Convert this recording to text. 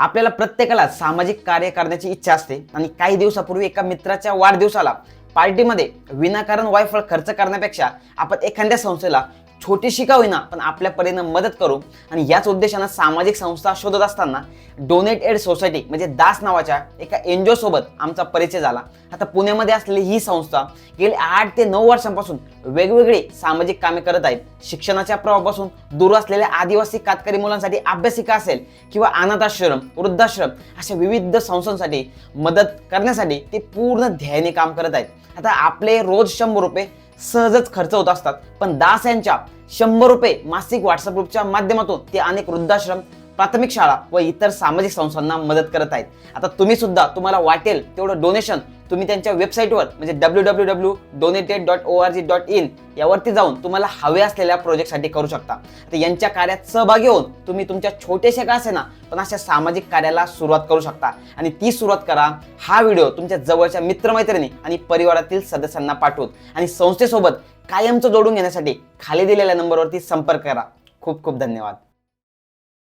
आपल्याला प्रत्येकाला सामाजिक कार्य करण्याची इच्छा असते आणि काही दिवसापूर्वी एका मित्राच्या वाढदिवसाला पार्टीमध्ये विनाकारण वायफळ खर्च करण्यापेक्षा आपण एखाद्या संस्थेला छोटीशी का होईना पण आपल्या परीनं मदत करू. आणि याच उद्देशानं सामाजिक संस्था शोधत असताना डोनेट एड सोसायटी म्हणजे दास नावाच्या एका एन जी सोबत आमचा परिचय झाला. आता पुण्यामध्ये असलेली ही संस्था गेली आठ ते नऊ वर्षांपासून वेगवेगळी सामाजिक कामे करत आहेत. शिक्षणाच्या प्रवाहापासून दूर असलेल्या आदिवासी कातकरी मुलांसाठी अभ्यासिका असेल किंवा अनाथाश्रम वृद्धाश्रम अशा विविध संस्थांसाठी मदत करण्यासाठी ते पूर्ण ध्येयाने काम करत आहेत. आता आपले रोज शंभर रुपये सहजच खर्च होत असतात. पण दास यांच्या शंभर रुपये मासिक व्हॉट्सअप ग्रुपच्या माध्यमातून ते अनेक वृद्धाश्रम प्राथमिक शाळा व इतर सामाजिक संस्थांना मदत करत आहेत. आता तुम्ही सुद्धा तुम्हाला वाटेल तेवढं डोनेशन तुम्ही त्यांच्या वेबसाईटवर म्हणजे W W W donated dot O R G dot in यावरती जाऊन तुम्हाला हवे असलेल्या प्रोजेक्टसाठी करू शकता. तर यांच्या कार्यात सहभागी होऊन तुम्ही तुमच्या छोटेशा का असे ना पण अशा सामाजिक कार्याला सुरुवात करू शकता. आणि ती सुरुवात करा हा व्हिडिओ तुमच्या जवळच्या मित्रमैत्रिणी आणि परिवारातील सदस्यांना पाठवून. आणि संस्थेसोबत कायमचं जोडून घेण्यासाठी खाली दिलेल्या नंबरवरती संपर्क करा. खूप खूप धन्यवाद.